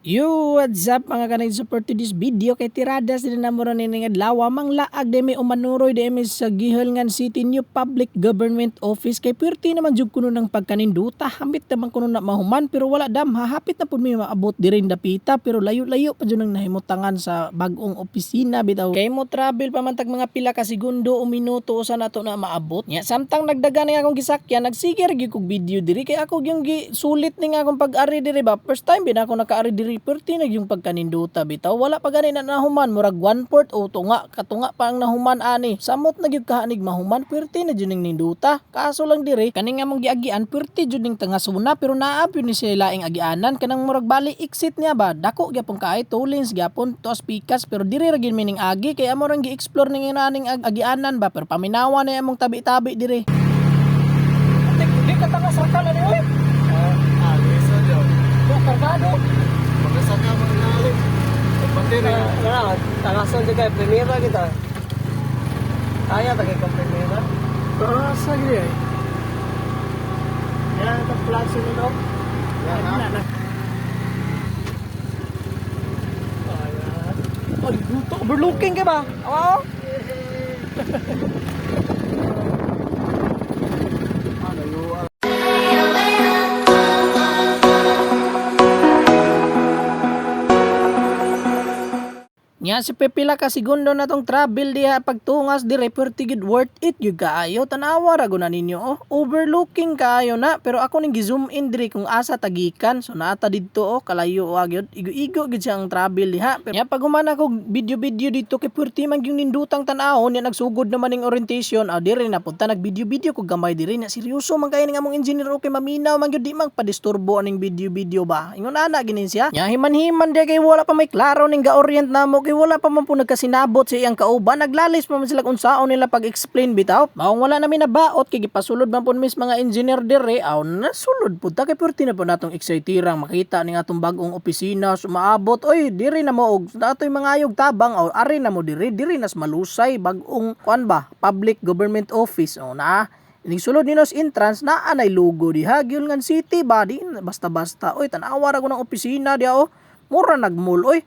Yo, what's up mga kanay support to this video? Kay tiradas din na mura ni nga lawa. Mang laag de may umanuroy de may sa Gihalngan City New Public Government Office. Kay pwerte naman jud kuno ng pagkaninduta. Hambit naman kuno na mahuman pero wala dam. Hahapit na pud may maabot di rin dapita pero layo-layo pa jud nang nahimutangan sa bagong opisina bitaw. Kay mo travel pa man tag mga pila ka segundo o minuto usa nato na maabot. Nya samtang nagdaga ni akong gisakyan nagsigir gyud kog video diri. Kay ako yung sulit ni nga akong pag-ari diri ba? First time bin ako nakaari diri perti nag yung pagkaninduta bitaw. Wala pa gani na nahuman murag one fourth o tunga katunga pa ang nahuman ani. Samot na gyud kahanig mahuman perti na jud ning ninduta. Kaso lang diri kani nga mong giagian perti jud ning tangasuna pero naa gyud ni sila agianan. Kanang murag bali exit niya ba? Dako gyapon kay tulins gyapon tos pikas pero diri ra gyud mining agi kay amo rang gi-explore ning inaning ag- agianan ba? Pero paminawa na among tabi-tabi diri Di ka tangas sakal ani oy. Ah, bisa dyan. Kargado. Magkasa ka mga nalim. Pati na. Tangasan juga primera kita. Kaya pakai ke primera. Asa gyud ay. Yan, ito flash yun ito. Yan, ha? Ay, buto. Overlooking ka ba? Oo. Nya si pipila ka segundo na tong travel diha pagtungas dire perti gid worth it gyud kaayo. Tanawa ra guna ninyo oh. Overlooking kaayo na pero ako ning gi-zoom in dire kung asa tagikan. So naata didto oh kalayo wa gyud igo-igo gyud siya ang travel diha. Pero nya pag human ako video-video dito kay perti man yung nindutang tan-awon nya nagsugod naman ning orientation. Ah dire na punta nag video-video ko gamay dire nya seryoso man kay ning among engineer okay maminaw man gyud di magpadisturbo aning video-video ba? Ingon ana ginin siya. Nya himan-himan di kay wala pa may klaro ning ga-orient namo kay wala pa man po nagkasinabot sa iyang kauban naglalis pa man sila kung saon nila pag-explain bitaw. Maong wala namin nabaot kay gipasulod man po mis mga engineer dire aw nasulod po ta kay purti na po natong exciterang makita ning atong bagong opisina sumaabot. Oy dire na mo og natoy mga ayog tabang aw ari na mo dire dire nas malusay bagong kuan ba public government office o na. Sulod ni nos entrance na anay lugo diha Gilngan City ba di basta-basta. Oy tanawa ra ko ng opisina diha oh. Mura nagmul oy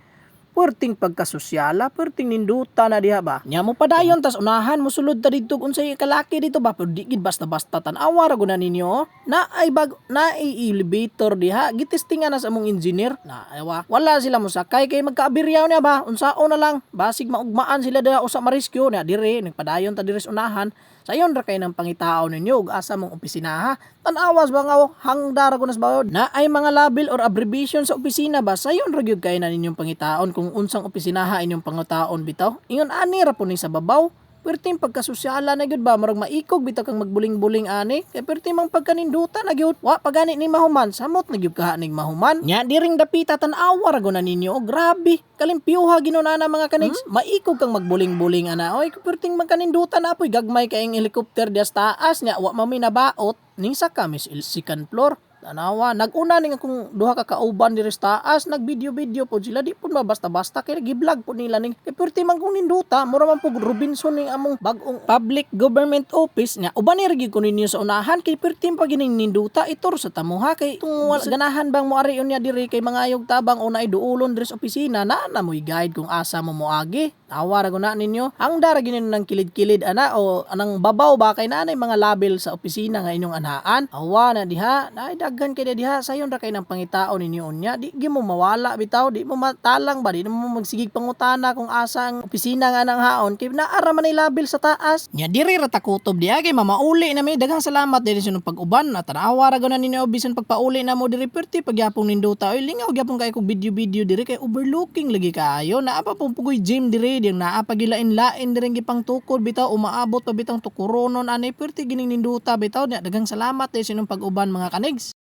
Perting pagkasosyala, perting ninduta na diha ba. Nya mo padayon tas unahan mo sulod ta didto unsay kalaki dito ba pero di basta-basta tan-awa ra guna ninyo. oh. Na ay bag na ay elevator diha gitestingan na sa among engineer. Na aywa wala sila mo sakay kay magkaabiryaw niya ba. Unsaon na lang basig maugmaan sila diha usa ma-rescue na dire nagpadayon ta dire sa unahan. Sayon ra kay ng pangitao ninyo ug asa mong opisina ha. Tan-awas ba nga oh, hangdar ko nas ba na ay mga label or abbreviation sa opisina ba sayon ra gyud kay na ninyong pangitaon kung unsang opisinaha inyong pangutaon bitaw. Ingon ani ra po ni sa babaw. Perting pagkasosyala na gyud ba marag maikog bitaw kang magbuling-buling ani. Kay perti mang pagkaninduta na gyud. Wa pagani ni mahuman samot na gyud ka ning mahuman. Nya diring dapita tan-awa ra guna ninyo. Oh, grabe. Kalimpyuha ginunana mga kanigs. Maikog kang magbuling-buling ana. Oy perting magkaninduta na apoy gagmay kayong helicopter dias taas nya wa mami nabaot ning sa kamis second floor. Tanawa, naguna ning akong duha ka kauban diri sa taas, nag-video-video po sila di po ba basta-basta kay gi-vlog po nila ning kay perti man kung ninduta, mura man po Robinson ning among bagong public government office nya. Uban ni rigi ko ninyo sa unahan kay perti pa gining ninduta itor sa tamuha kay tung wala ganahan bang mo ari unya diri kay mga ayog tabang una ay duulon diri sa opisina na na mo guide kung asa mo moagi. Tawa ra na ninyo. Ang dara ginin ng kilid-kilid ana o anang babaw ba kay nanay mga label sa opisina nga inyong anhaan. Awa na diha, nay daghan kay na diha sayon ra kay ng pangitao ninyo unya. Di gi mo mawala bitaw, di mo matalang ba, di mo magsigig pangutana kung asa ang opisina nga nang haon kay naara man label sa taas. Nya diri ra takutob diha kay mamauli na may daghang salamat diri sa pag-uban at tanawa ra na ninyo bisan pagpauli na mo diri perti pagyapong ninduta. Oy lingaw gyapon kay kog video-video diri kay overlooking lagi kaayo. Naa pa pong pugoy gym diri diyang naa pagilain-lain diring gipangtukod bitaw umaabot pa bitang tukuronon anay perti gining ninduta bitaw dagang salamat eh sinong pag-uban mga kanigs.